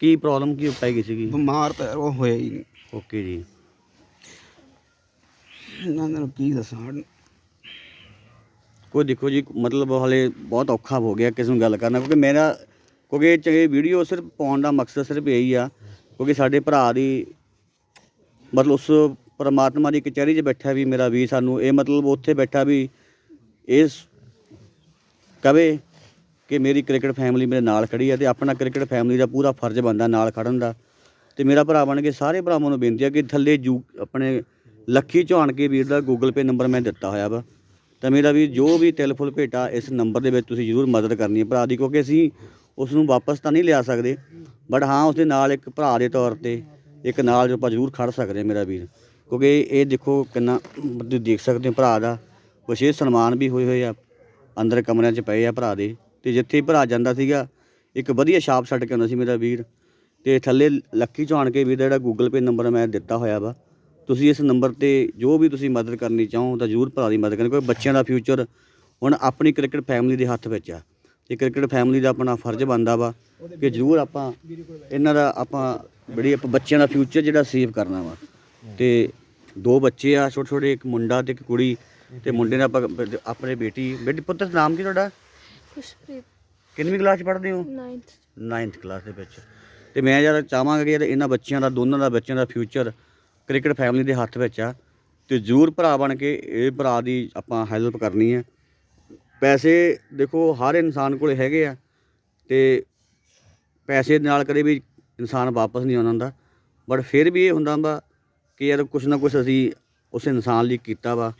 ਕੀ ਪ੍ਰੋਬਲਮ ਕੀ ਪੈ ਗਈ ਸੀਗੀ? ਬਿਮਾਰ ਤਾਂ ਉਹ ਹੋਇਆ ਹੀ ਨਹੀਂ। ਓਕੇ ਜੀ। ਇਹਨਾਂ ਨੂੰ ਕੀ ਦੱਸਾਂ? ਕੋਈ ਦੇਖੋ ਜੀ, ਮਤਲਬ ਹਲੇ ਬਹੁਤ ਔਖਾ ਹੋ ਗਿਆ ਕਿਸ ਨੂੰ ਗੱਲ ਕਰਨਾ, ਕਿਉਂਕਿ ਮੇਰਾ, ਕਿਉਂਕਿ ਇਹ ਚੰਗੇ ਵੀਡੀਓ ਸਿਰਫ ਪਾਉਣ ਦਾ ਮਕਸਦ ਸਿਰਫ ਇਹੀ ਆ, ਕਿਉਂਕਿ ਸਾਡੇ ਭਰਾ ਦੀ, ਮਤਲਬ ਉਸ ਪਰਮਾਤਮਾ ਦੀ ਕਚਹਿਰੀ 'ਚ ਬੈਠਾ ਵੀ ਮੇਰਾ ਵੀ ਸਾਨੂੰ, ਇਹ ਮਤਲਬ ਉੱਥੇ ਬੈਠਾ ਵੀ ਇਸ ਕਵੇ ਕਿ ਮੇਰੀ ਕ੍ਰਿਕਟ ਫੈਮਿਲੀ ਮੇਰੇ ਨਾਲ ਖੜੀ ਹੈ ਤੇ ਆਪਣਾ ਕ੍ਰਿਕਟ ਫੈਮਿਲੀ ਦਾ ਪੂਰਾ ਫਰਜ਼ ਬਣਦਾ ਨਾਲ ਖੜਨ ਦਾ। ਤੇ ਮੇਰਾ ਭਰਾ ਬਣ ਕੇ ਸਾਰੇ ਭਰਾਵਾਂ ਨੂੰ ਬੇਨਤੀ ਹੈ ਕਿ ਥੱਲੇ ਜੂ, ਆਪਣੇ ਲੱਖੀ ਚੌਹਾਨ ਵੀਰ ਦਾ ਗੂਗਲ ਪੇ ਨੰਬਰ ਮੈਂ ਦਿੱਤਾ ਹੋਇਆ ਵਾ। ਤਾਂ ਮੇਰਾ ਵੀਰ, ਜੋ ਵੀ ਤਿਲ ਫੁੱਲ ਭੇਟਾ, ਇਸ ਨੰਬਰ ਦੇ ਵਿੱਚ ਤੁਸੀਂ ਜ਼ਰੂਰ ਮਦਦ ਕਰਨੀ ਹੈ ਭਰਾ ਦੀ, ਕਿਉਂਕਿ ਅਸੀਂ ਉਸ ਨੂੰ ਵਾਪਸ ਤਾਂ ਨਹੀਂ ਲਿਆ ਸਕਦੇ। ਬਟ ਹਾਂ ਉਸ ਦੇ ਨਾਲ ਇੱਕ ਭਰਾ ਦੇ ਤੌਰ ਤੇ ਇੱਕ ਨਾਲ ਜੋ ਆਪਾਂ ਜ਼ਰੂਰ ਖੜ ਸਕਦੇ ਹਾਂ ਮੇਰਾ ਵੀਰ। ਕਿਉਂਕਿ ਇਹ ਦੇਖੋ ਕਿੰਨਾ, ਤੁਸੀਂ ਦੇਖ ਸਕਦੇ ਹੋ ਭਰਾ ਦਾ। ਵਿਸ਼ੇਸ਼ ਸਨਮਾਨ ਵੀ ਹੋਏ ਹੋਏ ਆ। ਅੰਦਰ ਕਮਰਿਆਂ 'ਚ ਪਏ ਆ ਭਰਾ ਦੇ। ਤੇ ਜਿੱਥੇ ਭਰਾ ਜਾਂਦਾ ਸੀਗਾ, ਇੱਕ ਵਧੀਆ ਛਾਪ ਛੱਡ ਕੇ ਆਉਂਦਾ ਸੀ ਮੇਰਾ ਵੀਰ। ਤੇ ਥੱਲੇ ਲੱਕੀ ਚੌਹਾਨ ਕੇ ਵੀਰ ਦਾ ਜਿਹੜਾ ਗੂਗਲ ਪੇ ਨੰਬਰ ਮੈਂ ਦਿੱਤਾ ਹੋਇਆ ਵਾ। ਤੁਸੀਂ ਇਸ ਨੰਬਰ ਤੇ ਜੋ ਵੀ ਤੁਸੀਂ ਮਦਦ ਕਰਨੀ ਚਾਹੋ ਤਾਂ ਜ਼ਰੂਰ ਭਰਾ ਦੀ ਮਦਦ ਕਰਨੀ ਕਿਉਂਕਿ ਬੱਚਿਆਂ ਦਾ ਫਿਊਚਰ ਹੁਣ ਆਪਣੀ ਕ੍ਰਿਕਟ ਫੈਮਿਲੀ ਦੇ ਹੱਥ ਵਿੱਚ ਆ। ਤੇ ਕ੍ਰਿਕਟ ਫੈਮਿਲੀ ਦਾ ਆਪਣਾ ਫਰਜ਼ ਬਣਦਾ ਵਾ ਕਿ ਜ਼ਰੂਰ ਆਪਾਂ ਇਹਨਾਂ ਦਾ ਆਪਾਂ ਬੜੀ ਆਪਾਂ ਬੱਚਿਆਂ ਦਾ ਫਿਊਚਰ ਜਿਹੜਾ ਸੇਵ ਕਰਨਾ ਵਾ। ਤੇ ਦੋ ਬੱਚੇ ਆ ਛੋਟੇ ਛੋਟੇ ਇੱਕ ਮੁੰਡਾ ਤੇ ਇੱਕ ਕੁੜੀ ਤੇ ਮੁੰਡੇ ਨੇ ਆਪਾਂ ਆਪਣੇ ਬੇਟੀ ਬੇਟੀ ਪੁੱਤਰ ਦਾ ਨਾਮ ਕੀ ਤੁਹਾਡਾ? ਖੁਸ਼ਪ੍ਰੀਤ। ਕਿੰਨਵੀਂ ਕਲਾਸ ਚ ਪੜ੍ਹਦੇ ਹੋ? 9th 9th ਕਲਾਸ ਦੇ ਵਿੱਚ। ਤੇ ਮੈਂ ਯਾਰ ਚਾਹਾਂਗਾ ਕਿ ਇਹਨਾਂ ਬੱਚਿਆਂ ਦਾ ਦੋਨਾਂ ਦਾ ਬੱਚਿਆਂ ਦਾ ਫਿਊਚਰ ਕ੍ਰਿਕਟ ਫੈਮਿਲੀ ਦੇ ਹੱਥ ਵਿੱਚ ਆ ਤੇ ਜ਼ਰੂਰ ਭਰਾ ਬਣ ਕੇ ਇਹ ਭਰਾ ਦੀ ਆਪਾਂ ਹੈਲਪ ਕਰਨੀ ਹੈ ਪੈਸੇ ਦੇਖੋ ਹਰ ਇਨਸਾਨ ਕੋਲ ਹੈਗੇ ਆ ਤੇ ਪੈਸੇ ਦੇ ਨਾਲ ਕਦੇ ਵੀ ਇਨਸਾਨ ਵਾਪਸ ਨਹੀਂ ਆਉਣਾ ਹੁੰਦਾ। ਬਟ ਫਿਰ ਵੀ ਇਹ ਹੁੰਦਾ ਵਾ ਕਿ ਯਾਰ ਕੁਛ ਨਾ ਕੁਛ ਅਸੀਂ ਉਸ ਇਨਸਾਨ ਲਈ ਕੀਤਾ ਵਾ।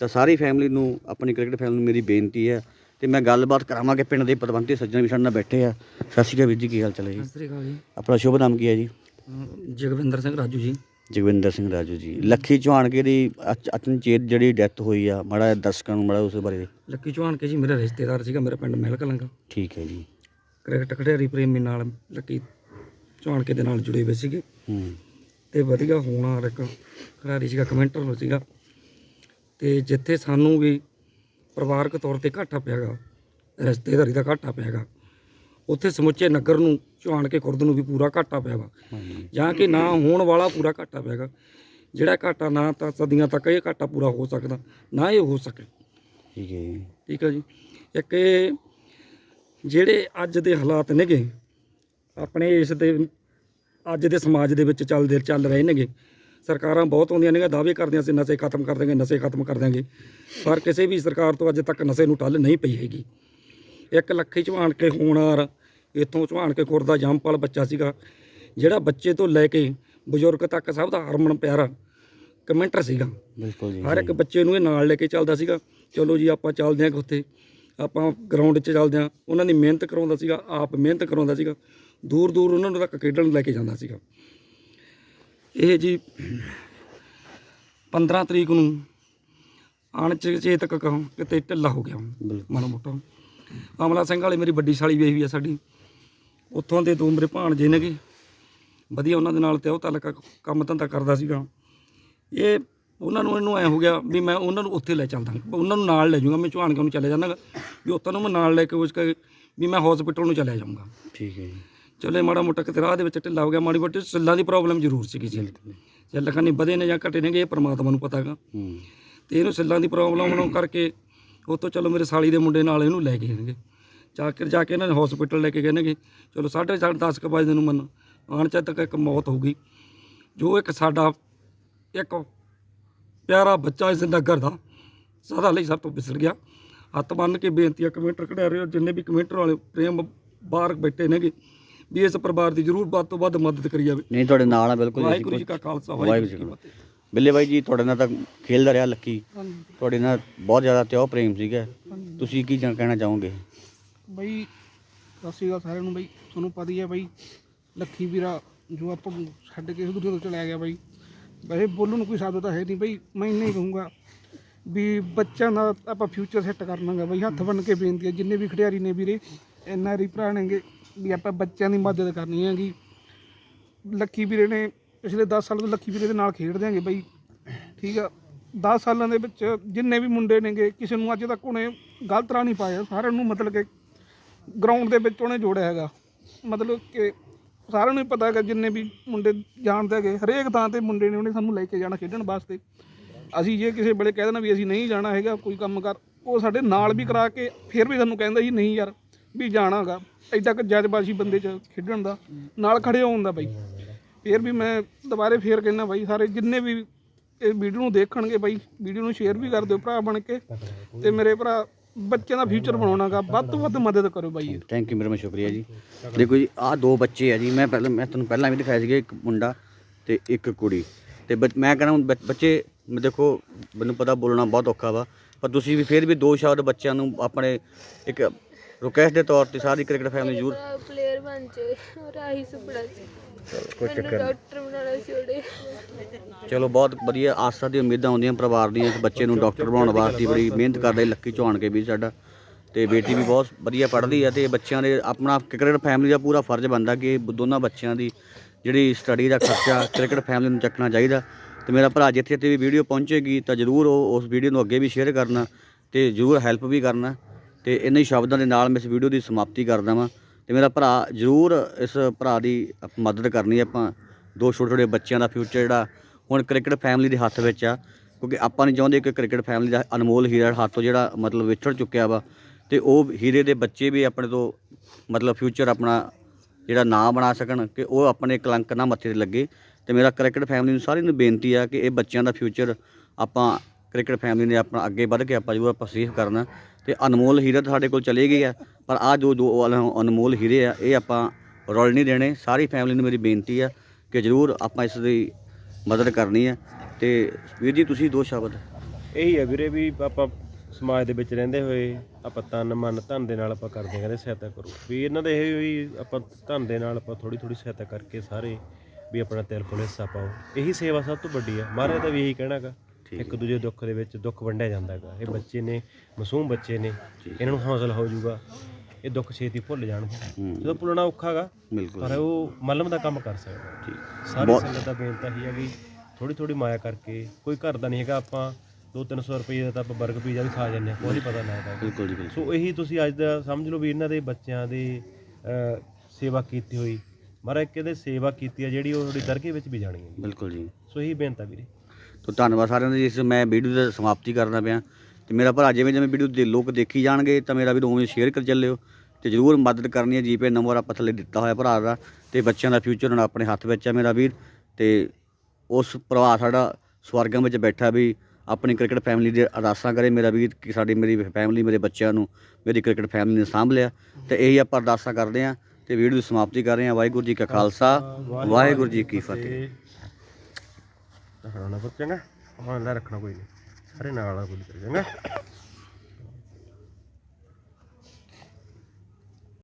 ਤਾਂ ਸਾਰੀ ਫੈਮਿਲੀ ਨੂੰ ਆਪਣੀ ਕ੍ਰਿਕਟ ਫੈਮਿਲੀ ਨੂੰ ਮੇਰੀ ਬੇਨਤੀ ਹੈ ਤੇ ਮੈਂ ਗੱਲਬਾਤ ਕਰਾਵਾਂਗੇ ਪਿੰਡ ਦੇ ਪਤਵੰਤੇ ਸੱਜਣ ਵੀ ਸਾਡੇ ਨਾਲ ਬੈਠੇ ਆ। ਸਤਿ ਸ਼੍ਰੀ ਅਕਾਲ ਵੀਰ ਜੀ ਕੀ ਹਾਲ ਚਾਲ ਹੈ ਜੀ? ਸਤਿ ਸ੍ਰੀ ਅਕਾਲ ਜੀ। ਆਪਣਾ ਸ਼ੁਭ ਨਾਮ ਕੀ ਹੈ ਜੀ? ਜਗਵਿੰਦਰ ਸਿੰਘ ਰਾਜੂ ਜੀ। ਜਗਵਿੰਦਰ ਸਿੰਘ ਰਾਜੂ ਜੀ। ਲੱਖੀ ਚੌਹਾਨਕੇ ਦੀ ਅਚ- ਅਚਨਚੇਤ ਜਿਹੜੀ ਡੈਥ ਹੋਈ ਆ ਮਾੜਾ ਦਰਸ਼ਕਾਂ ਨੂੰ ਮਾੜਾ ਉਸ ਬਾਰੇ। ਲੱਕੀ ਚੌਹਾਨ ਕੇ ਜੀ ਮੇਰਾ ਰਿਸ਼ਤੇਦਾਰ ਸੀਗਾ ਮੇਰਾ ਪਿੰਡ ਮਹਿਲ ਕਲੰਗਾ ਠੀਕ ਹੈ ਜੀ। ਕ੍ਰਿਕਟ ਖਿਡਾਰੀ ਪ੍ਰੇਮੀ ਨਾਲ ਲੱਕੀ ਚੌਹਾਨ ਕੇ ਦੇ ਨਾਲ ਜੁੜੇ ਹੋਏ ਸੀਗੇ। ਹੂੰ। ਤੇ ਵਧੀਆ ਹੋਣਹਾਰ ਇੱਕ ਖਿਡਾਰੀ ਸੀਗਾ ਕਮੈਂਟਰ ਸੀਗਾ। ਤੇ ਜਿੱਥੇ ਸਾਨੂੰ ਵੀ ਪਰਿਵਾਰਕ ਤੌਰ ਤੇ ਘਾਟਾ ਪਿਆਗਾ ਰਿਸ਼ਤੇਦਾਰੀ ਦਾ ਘਾਟਾ ਪਿਆਗਾ ਉੱਥੇ ਸਮੁੱਚੇ ਨਗਰ ਨੂੰ ਚੌਹਾਨ ਕੇ ਖੁਰਦ ਨੂੰ ਵੀ ਪੂਰਾ ਘਾਟਾ ਪਿਆ ਵਾ। ਹਾਂਜੀ। ਜਾਂ ਕਿ ਨਾ ਹੋਣ ਵਾਲਾ ਪੂਰਾ ਘਾਟਾ ਪਿਆਗਾ ਜਿਹੜਾ ਘਾਟਾ ਨਾ ਤਾਂ ਸਦੀਆਂ ਤੱਕ ਇਹ ਘਾਟਾ ਪੂਰਾ ਹੋ ਸਕਦਾ ਨਾ ਇਹ ਹੋ ਸਕੇ। ਠੀਕ ਹੈ ਜੀ। ਠੀਕ ਹੈ ਜੀ। ਇੱਕ ਇਹ ਜਿਹੜੇ ਅੱਜ ਦੇ ਹਾਲਾਤ ਨੇਗੇ ਆਪਣੇ ਇਸ ਦੇ ਅੱਜ ਦੇ ਸਮਾਜ ਦੇ ਵਿੱਚ ਚੱਲਦੇ ਚੱਲ ਰਹੇ ਨੇਗੇ। ਸਰਕਾਰਾਂ ਬਹੁਤ ਆਉਂਦੀਆਂ ਨੇ ਦਾਅਵੇ ਕਰਦੀਆਂ ਸੀ ਨਸ਼ੇ ਖਤਮ ਕਰ ਦਾਂਗੇ ਨਸ਼ੇ ਖਤਮ ਕਰ ਦਾਂਗੇ ਪਰ ਕਿਸੇ ਵੀ ਸਰਕਾਰ ਤੋਂ ਅੱਜ ਤੱਕ ਨਸ਼ੇ ਨੂੰ ਠੱਲ ਨਹੀਂ ਪਈ ਹੈਗੀ। ਇੱਕ ਲੱਖੀ ਚਵਾਣ ਕੇ ਹੋਣਾਰ ਇੱਥੋਂ ਚਵਾਣ ਕੇ ਖੁਰਦਾ ਜੰਮਪਲ ਬੱਚਾ ਸੀਗਾ ਜਿਹੜਾ ਬੱਚੇ ਤੋਂ ਲੈ ਕੇ ਬਜ਼ੁਰਗ ਤੱਕ ਸਭ ਦਾ ਹਰਮਨ ਪਿਆਰਾ ਕਮੈਂਟਰ ਸੀਗਾ। ਬਿਲਕੁਲ ਜੀ। ਹਰ ਇੱਕ ਬੱਚੇ ਨੂੰ ਇਹ ਨਾਲ ਲੈ ਕੇ ਚੱਲਦਾ ਸੀਗਾ। ਚਲੋ ਜੀ ਆਪਾਂ ਚੱਲਦੇ ਆਂ ਉੱਥੇ। ਆਪਾਂ ਗਰਾਊਂਡ 'ਚ ਚੱਲਦੇ ਆਂ ਉਹਨਾਂ ਦੀ ਮਿਹਨਤ ਕਰਾਉਂਦਾ ਸੀਗਾ ਆਪ ਮਿਹਨਤ ਕਰਾਉਂਦਾ ਸੀਗਾ। ਦੂਰ ਦੂਰ ਉਹਨਾਂ ਨੂੰ ਤੱਕ ਖੇਡਣ ਲੈ ਕੇ ਜਾਂਦਾ ਸੀਗਾ। ਇਹ ਜੀ 15 ਤਰੀਕ ਨੂੰ ਅਣਚੇਤਕ ਕਹੋ ਕਿਤੇ ਢਿੱਲਾ ਹੋ ਗਿਆ। ਮਾੜਾ ਮੋਟਾ। ਅਮਲਾ ਸਿੰਘ ਵਾਲੇ ਮੇਰੀ ਵੱਡੀ ਸਾਲੀ ਵੇਖ ਵੀ ਆ ਸਾਡੀ। ਉੱਥੋਂ ਦੇ ਦੋ ਮੇਰੇ ਭਾਣਜੇ ਨੇਗੇ। ਵਧੀਆ ਉਹਨਾਂ ਦੇ ਨਾਲ ਤੇ ਉਹ ਤਲਕ ਕੰਮ ਧੰਦਾ ਕਰਦਾ ਸੀਗਾ। ਇਹ ਉਹਨਾਂ ਨੂੰ ਇਹਨੂੰ ਐ ਹੋ ਗਿਆ ਵੀ ਮੈਂ ਉਹਨਾਂ ਨੂੰ ਉੱਥੇ ਲੈ ਚੱਲਦਾ। ਉਹਨਾਂ ਨੂੰ ਨਾਲ ਲੈ ਜਾਊਂਗਾ ਮੈਂ ਚੁਹਾਨਕੇ ਨੂੰ ਚਲੇ ਜਾਣਾਗਾ ਵੀ ਉੱਥੋਂ ਨੂੰ ਮੈਂ ਨਾਲ ਲੈ ਕੇ ਉਸ ਕੇ ਵੀ ਮੈਂ ਹਸਪੀਟਲ ਨੂੰ ਚਲਿਆ ਜਾਊਂਗਾ। ਠੀਕ ਹੈ ਜੀ। ਚਲੇ ਮਾੜਾ ਮੋਟਾ ਕਿਤੇ ਰਾਹ ਦੇ ਵਿੱਚ ਢਿੱਲਾ ਹੋ ਗਿਆ ਮਾੜੀ ਮੋਟੀ ਸਿੱਲਾਂ ਦੀ ਪ੍ਰੋਬਲਮ ਜ਼ਰੂਰ ਸੀਗੀ ਜੀ। ਜੇ। ਲਖਾਨੀ ਵਧੇ ਨੇ ਜਾਂ ਘਟੇ ਨੇਗੇ ਇਹ ਪ੍ਰਮਾਤਮਾ ਨੂੰ ਪਤਾਗਾ। ਤੇ ਇਹਨੂੰ ਸਿੱਲਾਂ ਦੀ ਪ੍ਰੋਬਲਮ ਹੋਣ ਕਰਕੇ ਉਹ ਤੋਂ ਚਲੋ ਮੇਰੇ ਸਾਲੀ ਦੇ ਮੁੰਡੇ ਨਾਲ ਇਹਨੂੰ ਲੈ ਗਏ ਨੇਗੇ। ਜਾ ਕੇ ਜਾ ਕੇ ਇਹਨਾਂ ਨੇ ਹਸਪੀਟਲ ਲੈ ਕੇ ਗਏ ਨੇਗੇ ਚਲੋ 10:30 ਦਸ ਕੁ ਵਜੇ ਨੂੰ ਮਨ ਆਣ ਚ ਤੱਕ ਇੱਕ ਮੌਤ ਹੋ ਗਈ। ਜੋ ਇੱਕ ਸਾਡਾ ਇੱਕ ਪਿਆਰਾ ਬੱਚਾ ਇਸ ਨਗਰ ਦਾ ਸਦਾ ਲਈ ਸਭ ਤੋਂ ਵਿਸਰ ਗਿਆ। ਹੱਥ ਬੰਨ ਕੇ ਬੇਨਤੀ ਆ ਕਮੈਂਟਰ ਕਢਾ ਰਹੇ ਹੋ ਜਿੰਨੇ ਵੀ ਕਮੈਂਟਰ ਵਾਲੇ ਪ੍ਰੇਮ ਬਾਹਰ ਬੈਠੇ ਨੇਗੇ ਵੀ ਇਸ ਪਰਿਵਾਰ ਦੀ ਜ਼ਰੂਰ ਵੱਧ ਤੋਂ ਵੱਧ ਮਦਦ ਕਰੀ ਜਾਵੇ। ਨਹੀਂ ਤੁਹਾਡੇ ਨਾਲ ਆ ਬਿਲਕੁਲ ਵਾਹਿਗੁਰੂ ਜੀ ਕਾ ਖਾਲਸਾ ਵਾਹਿਗੁਰੂ ਜੀ ਕੀ ਫਤਿਹ। ਬਿੱਲੇ ਬਾਈ ਜੀ ਤੁਹਾਡੇ ਨਾਲ ਤਾਂ ਖੇਲਦਾ ਰਿਹਾ ਲੱਕੀ। ਤੁਹਾਡੇ ਨਾਲ ਬਹੁਤ ਜ਼ਿਆਦਾ ਤਿਉ ਪ੍ਰੇਮ ਸੀਗਾ। ਤੁਸੀਂ ਕੀ ਕਹਿਣਾ ਚਾਹੋਗੇ? ਬਈ, ਸਤਿ ਸ਼੍ਰੀ ਅਕਾਲ ਸਾਰਿਆਂ ਨੂੰ ਬਈ। ਤੁਹਾਨੂੰ ਪਤਾ ਹੀ ਹੈ ਬਈ, ਲੱਖੀ ਵੀਰਾ ਜੋ ਆਪਾਂ ਨੂੰ ਛੱਡ ਕੇ ਉਧਰ ਤੋਂ ਚਲਾ ਗਿਆ ਬਈ। ਵੈਸੇ ਬੋਲਣ ਨੂੰ ਕੋਈ ਸ਼ਬਦ ਤਾਂ ਹੈ ਨਹੀਂ ਬਈ, ਮੈਂ ਇੰਨਾ ਹੀ ਕਹੂੰਗਾ ਵੀ ਬੱਚਿਆਂ ਦਾ ਆਪਾਂ ਫਿਊਚਰ ਸੈੱਟ ਕਰਨਾਗਾ ਬਈ, ਹੱਥ ਬੰਨ ਕੇ ਬੇਨਤੀ ਹੈ, ਜਿੰਨੇ ਵੀ ਖਿਡਾਰੀ ਨੇ ਵੀਰੇ, ਇੰਨਾ ਰੀ ਭਰਾ ਨੇਗੇ ਵੀ ਆਪਾਂ ਬੱਚਿਆਂ ਦੀ ਮਦਦ ਕਰਨੀ ਹੈਗੀ। ਲੱਖੀ ਵੀਰੇ ਨੇ ਪਿਛਲੇ 10 ਸਾਲ ਤੋਂ ਲੱਖੀ ਵੀਰੇ ਦੇ ਨਾਲ ਖੇਡਦੇ ਆਂਗੇ ਬਈ। ਠੀਕ ਆ 10 ਸਾਲਾਂ ਦੇ ਵਿੱਚ ਜਿੰਨੇ ਵੀ ਮੁੰਡੇ ਨੇਗੇ, ਕਿਸੇ ਨੂੰ ਅੱਜ ਤੱਕ ਉਹਨੇ ਗਲਤ ਰਾਹ ਨਹੀਂ ਪਾਇਆ, ਸਾਰਿਆਂ ਨੂੰ ਮਤਲਬ ਕਿ ਗਰਾਊਂਡ ਦੇ ਵਿੱਚ ਉਹਨੇ ਜੋੜਿਆ ਹੈਗਾ। ਮਤਲਬ ਕਿ ਸਾਰਿਆਂ ਨੂੰ ਹੀ ਪਤਾ ਹੈਗਾ, ਜਿੰਨੇ ਵੀ ਮੁੰਡੇ ਜਾਣਦੇ ਹੈਗੇ, ਹਰੇਕ ਥਾਂ ਤੇ ਮੁੰਡੇ ਨੇ ਉਹਨੇ ਸਾਨੂੰ ਲੈ ਕੇ ਜਾਣਾ ਖੇਡਣ ਵਾਸਤੇ। ਅਸੀਂ ਜੇ ਕਿਸੇ ਵੇਲੇ ਕਹਿ ਦੇਣਾ ਵੀ ਅਸੀਂ ਨਹੀਂ ਜਾਣਾ ਹੈਗਾ, ਕੋਈ ਕੰਮ ਕਰ ਉਹ ਸਾਡੇ ਨਾਲ ਵੀ ਕਰਾ ਕੇ ਫਿਰ ਵੀ ਸਾਨੂੰ ਕਹਿੰਦਾ ਜੀ ਨਹੀਂ ਯਾਰ, ਵੀ ਜਾਣਾਗਾ ਐਡਾ ਕਿ ਜਜ਼ਬਾਸ਼ੀ ਬੰਦੇ ਚ ਖੇਡਣ ਦਾ, ਨਾਲ ਖੜੇ ਹੋਣ ਦਾ ਬਾਈ। ਫਿਰ ਵੀ ਮੈਂ ਦੁਬਾਰੇ ਫੇਰ ਕਹਿੰਦਾ ਬਾਈ, ਸਾਰੇ ਜਿੰਨੇ ਵੀ ਇਹ ਵੀਡੀਓ ਨੂੰ ਦੇਖਣਗੇ ਬਾਈ ਵੀਡੀਓ ਨੂੰ ਸ਼ੇਅਰ ਵੀ ਕਰ ਦਿਓ ਭਰਾ ਬਣ ਕੇ। ਤੇ ਮੇਰੇ ਭਰਾ ਬੱਚਿਆਂ ਦਾ ਫਿਊਚਰ ਬਣਾਉਣਾਗਾ ਵੱਧ ਤੋਂ ਵੱਧ ਮਦਦ ਕਰੋ ਬਾਈ ਥੈਂਕ ਯੂ ਮੇਰੇ ਬਹੁਤ ਸ਼ੁਕਰੀਆ ਜੀ। ਦੇਖੋ ਜੀ ਆਹ ਦੋ ਬੱਚੇ ਆ ਜੀ ਮੈਂ ਪਹਿਲਾਂ ਮੈਂ ਤੁਹਾਨੂੰ ਪਹਿਲਾਂ ਵੀ ਦਿਖਾਇਆ ਸੀਗਾ ਇੱਕ ਮੁੰਡਾ ਤੇ ਇੱਕ ਕੁੜੀ। ਤੇ ਬੱਚ- ਮੈਂ ਕਹਿੰਦਾ ਹੁਣ ਬੱਚ- ਬੱਚੇ ਮੈਂ ਦੇਖੋ ਮੈਨੂੰ ਪਤਾ ਬੋਲਣਾ ਬਹੁਤ ਔਖਾ ਵਾ ਪਰ ਤੁਸੀਂ ਵੀ ਫਿਰ ਵੀ ਦੋ ਸ਼ਬਦ ਬੱਚਿਆਂ ਨੂੰ ਆਪਣੇ ਇੱਕ ਰਿਕੁਐਸਟ ਦੇ ਤੌਰ ਤੇ ਸਾਰੀ ਕ੍ਰਿਕਟ ਫੈਮਿਲੀ ਜ਼ਰੂਰ ਪਲੇਅਰ ਬਣ ਜੇ ਹੋਰ ਆਹੀ ਸੁਪਨਾ ਸੀ। ਕੋਈ ਮੈਨੂੰ ਚੱਕਰ ਨਹੀਂ ਡਾਕਟਰ ਬਣਾਉਣਾ ਸੀ ਉਹਦੇ ਚਲੋ ਬਹੁਤ ਵਧੀਆ ਆਸਾਂ ਦੀ ਉਮੀਦਾਂ ਹੁੰਦੀਆਂ ਪਰਿਵਾਰ ਦੀਆਂ ਕਿ ਬੱਚੇ ਨੂੰ ਡਾਕਟਰ ਬਣਾਉਣ ਵਾਸਤੇ ਬੜੀ ਮਿਹਨਤ ਕਰਦਾ ਲੱਕੀ ਚੌਹਾਨ ਕੇ ਵੀ ਸਾਡਾ। ਤੇ ਬੇਟੀ ਵੀ ਬਹੁਤ ਵਧੀਆ ਪੜ੍ਹਦੀ ਹੈ ਤੇ ਬੱਚਿਆਂ ਦੇ ਆਪਣਾ ਕ੍ਰਿਕਟ ਫੈਮਿਲੀ ਦਾ ਪੂਰਾ ਫਰਜ਼ ਬਣਦਾ ਕਿ ਦੋਨਾਂ ਬੱਚਿਆਂ ਦੀ ਜਿਹੜੀ ਸਟੱਡੀ ਦਾ ਖਰਚਾ ਕ੍ਰਿਕਟ ਫੈਮਿਲੀ ਨੂੰ ਚੱਕਣਾ ਚਾਹੀਦਾ। ਤੇ ਮੇਰਾ ਭਰਾ ਜਿੱਥੇ ਜਿੱਥੇ ਵੀ ਵੀਡੀਓ ਪਹੁੰਚੇਗੀ ਤਾਂ ਜਰੂਰ ਉਹ ਉਸ ਵੀਡੀਓ ਨੂੰ ਅੱਗੇ ਵੀ ਸ਼ੇਅਰ ਕਰਨਾ ਤੇ ਜਰੂਰ ਹੈਲਪ ਵੀ ਕਰਨਾ। ਤੇ ਇਹਨਾਂ ਹੀ ਸ਼ਬਦਾਂ ਦੇ ਨਾਲ ਮੈਂ ਇਸ ਵੀਡੀਓ ਦੀ ਸਮਾਪਤੀ ਕਰਦਾ ਵਾਂ। ਤੇ ਮੇਰਾ ਭਰਾ ਜਰੂਰ ਇਸ ਭਰਾ ਦੀ ਮਦਦ ਕਰਨੀ ਹੈ। ਆਪਾਂ ਦੋ ਛੋਟੇ ਛੋਟੇ ਬੱਚਿਆਂ ਦਾ ਫਿਊਚਰ ਜਿਹੜਾ, ਹੁਣ ਕ੍ਰਿਕਟ ਫੈਮਿਲੀ ਦੇ ਹੱਥ ਵਿੱਚ ਆ, ਕਿਉਂਕਿ ਆਪਾਂ ਨਹੀਂ ਚਾਹੁੰਦੇ ਕਿ ਕ੍ਰਿਕਟ ਫੈਮਿਲੀ ਦਾ ਅਨਮੋਲ ਹੀਰਾ ਹੱਥੋਂ ਜਿਹੜਾ ਮਤਲਬ ਵਿਛੜ ਚੁੱਕਿਆ ਵਾ, ਤੇ ਉਹ ਹੀਰੇ ਦੇ ਬੱਚੇ ਵੀ ਆਪਣੇ ਤੋਂ ਮਤਲਬ ਫਿਊਚਰ ਆਪਣਾ ਜਿਹੜਾ ਨਾਂ ਬਣਾ ਸਕਣ, ਕਿ ਉਹ ਆਪਣੇ ਕਲੰਕ ਨਾ ਮੱਥੇ ਤੇ ਲੱਗੇ। ਤੇ ਮੇਰਾ ਕ੍ਰਿਕਟ ਫੈਮਿਲੀ ਨੂੰ ਸਾਰਿਆਂ ਨੂੰ ਬੇਨਤੀ ਆ ਕਿ ਇਹ ਬੱਚਿਆਂ ਦਾ ਫਿਊਚਰ ਆਪਾਂ ਕ੍ਰਿਕਟ ਫੈਮਿਲੀ ਨੇ ਆਪਣਾ ਅੱਗੇ ਵੱਧ ਕੇ ਆਪਾਂ ਜ਼ਰੂਰ ਆਪਾਂ ਸੇਫ ਕਰਨਾ। ਤੇ ਅਨਮੋਲ ਹੀਰਾ ਤਾਂ ਸਾਡੇ ਕੋਲ ਚਲੇ ਗਏ ਆ, ਪਰ ਆ ਜੋ ਦੋ ਅਨਮੋਲ ਹੀਰੇ ਆ, ਇਹ ਆਪਾਂ ਰੋਲ ਨਹੀਂ ਦੇਣੇ। ਸਾਰੀ ਫੈਮਿਲੀ ਨੂੰ ਮੇਰੀ ਬੇਨਤੀ ਆ ਕਿ ਜ਼ਰੂਰ ਆਪਾਂ ਇਸ ਦੀ ਮਦਦ ਕਰਨੀ ਆ। ਤੇ ਵੀਰ ਜੀ, ਤੁਸੀਂ ਦੋ ਸ਼ਬਦ। ਇਹੀ ਆ ਵੀਰੇ ਵੀ ਆਪਾਂ ਸਮਾਜ ਦੇ ਵਿੱਚ ਰਹਿੰਦੇ ਹੋਏ ਆਪਾਂ ਤਨ, ਮਨ, ਧਨ ਦੇ ਨਾਲ ਆਪਾਂ ਕਰਦੇ ਹਾਂ, ਕਹਿੰਦੇ ਸਹਾਇਤਾ ਕਰੋ। ਵੀ ਇਹਨਾਂ ਦੇ ਇਹ ਵੀ ਆਪਾਂ ਧਨ ਦੇ ਨਾਲ ਆਪਾਂ ਥੋੜੀ ਥੋੜੀ ਸਹਾਇਤਾ ਕਰਕੇ ਸਾਰੇ ਵੀ ਆਪਣਾ ਤਿਲ ਫੁਲ ਹਿੱਸਾ ਪਾਓ। ਇਹੀ ਸੇਵਾ ਸਭ ਤੋਂ ਵੱਡੀ ਆ। ਮਹਾਰਾਜ ਦਾ ਵੀ ਇਹੀ ਕਹਿਣਾਗਾ ਇੱਕ ਦੂਜੇ ਦੁੱਖ ਦੇ ਵਿੱਚ ਦੁੱਖ ਵੰਡਿਆ ਜਾਂਦਾ ਹੈਗਾ। ਇਹ ਬੱਚੇ ਨੇ ਮਾਸੂਮ ਬੱਚੇ ਨੇ ਇਹਨਾਂ ਨੂੰ ਹੌਸਲਾ ਹੋ ਜਾਊਗਾ। ਇਹ ਦੁੱਖ ਛੇਤੀ ਭੁੱਲ ਜਾਣਗੇ। ਜਦੋਂ ਭੁੱਲਣਾ ਔਖਾਗਾ ਪਰ ਉਹ ਮਲਮ ਦਾ ਕੰਮ ਕਰ ਸਕਦਾ। ਠੀਕ। ਸਾਰੀ ਸੰਗਤ ਦਾ ਬੇਨਤੀ ਹੀ ਹੈ ਵੀ ਥੋੜੀ ਥੋੜੀ ਮਾਇਆ ਕਰਕੇ ਕੋਈ ਘਰ ਦਾ ਨਹੀਂ ਹੈਗਾ ਆਪਾਂ 2-300 ਰੁਪਏ ਦਾ ਤਾਂ ਆਪਾਂ 버ਗਰ ਪੀਜ਼ਾ ਵੀ ਖਾ ਜਾਂਦੇ ਹਾਂ ਕੋਈ ਨਹੀਂ ਪਤਾ ਲੱਗਦਾ। ਬਿਲਕੁਲ ਜੀ ਬਿਲਕੁਲ। ਸੋ ਇਹੀ ਤੁਸੀਂ ਅੱਜ ਦਾ ਸਮਝ ਲਓ ਵੀ ਇਹਨਾਂ ਦੇ ਬੱਚਿਆਂ ਦੀ ਸੇਵਾ ਕੀਤੀ ਹੋਈ। ਮਹਾਰਾਜ ਕਹਿੰਦੇ ਸੇਵਾ ਕੀਤੀ ਹੈ ਜਿਹੜੀ ਉਹ ਤੁਹਾਡੀ ਦਰਗੇ ਵਿੱਚ ਵੀ ਜਾਣੀ ਹੈ। ਬਿਲਕੁਲ ਜੀ। ਸੋ ਇਹੀ ਬੇਨਤੀ ਵੀਰੇ। ਤੋ ਧੰਨਵਾਦ ਸਾਰਿਆਂ ਦਾ ਜੀ ਇਸ ਮੈਂ ਵੀਡੀਓ ਦੀ ਸਮਾਪਤੀ ਕਰਨਾ ਪਿਆ। ਤੇ ਮੇਰਾ ਭਰਾ ਜਿਵੇਂ ਜਿਵੇਂ ਵੀਡੀਓ ਦੇ ਲੋਕ ਦੇਖੀ ਜਾਣਗੇ ਤਾਂ ਮੇਰਾ ਵੀ ਉਵੇਂ ਸ਼ੇਅਰ ਕਰ ਚੱਲਿਓ। ਤੇ ਜਰੂਰ ਮਦਦ ਕਰਨੀ ਹੈ ਜੀਪੇ ਨੰਬਰ ਆਪਾਂ ਥੱਲੇ ਦਿੱਤਾ ਹੋਇਆ ਭਰਾ ਦਾ ਤੇ ਬੱਚਿਆਂ ਦਾ ਫਿਊਚਰ ਹੁਣ ਆਪਣੇ ਹੱਥ ਵਿੱਚ ਹੈ ਮੇਰਾ ਵੀਰ। ਤੇ ਉਸ ਭਰਾ ਸਾਡਾ ਸਵਰਗਾਂ ਵਿੱਚ ਬੈਠਾ ਵੀ ਆਪਣੀ ਕ੍ਰਿਕਟ ਫੈਮਿਲੀ ਦੇ ਅਰਦਾਸਾਂ ਕਰੇ ਮੇਰਾ ਵੀਰ ਕਿ ਸਾਡੀ ਮੇਰੀ ਫੈਮਿਲੀ ਮੇਰੇ ਬੱਚਿਆਂ ਨੂੰ ਮੇਰੀ ਕ੍ਰਿਕਟ ਫੈਮਿਲੀ ਨੇ ਸਾਂਭ ਲਿਆ ਤੇ ਇਹੀ ਆਪਾਂ ਅਰਦਾਸਾਂ ਕਰਦੇ ਹਾਂ ਤੇ ਵੀਡੀਓ ਦੀ ਸਮਾਪਤੀ ਕਰ ਰਹੇ ਹਾਂ। ਵਾਹਿਗੁਰੂ ਜੀ ਕਾ ਖਾਲਸਾ ਵਾਹਿਗੁਰੂ ਜੀ ਕੀ ਫਤਿਹ। ਰੱਖਣਾ ਨਾ ਚੰਗਾ? ਹਾਂ ਲੈ ਰੱਖਣਾ ਕੋਈ ਨਹੀਂ ਸਾਰੇ ਨਾਲ ਆ ਕੋਈ ਚੰਗਾ?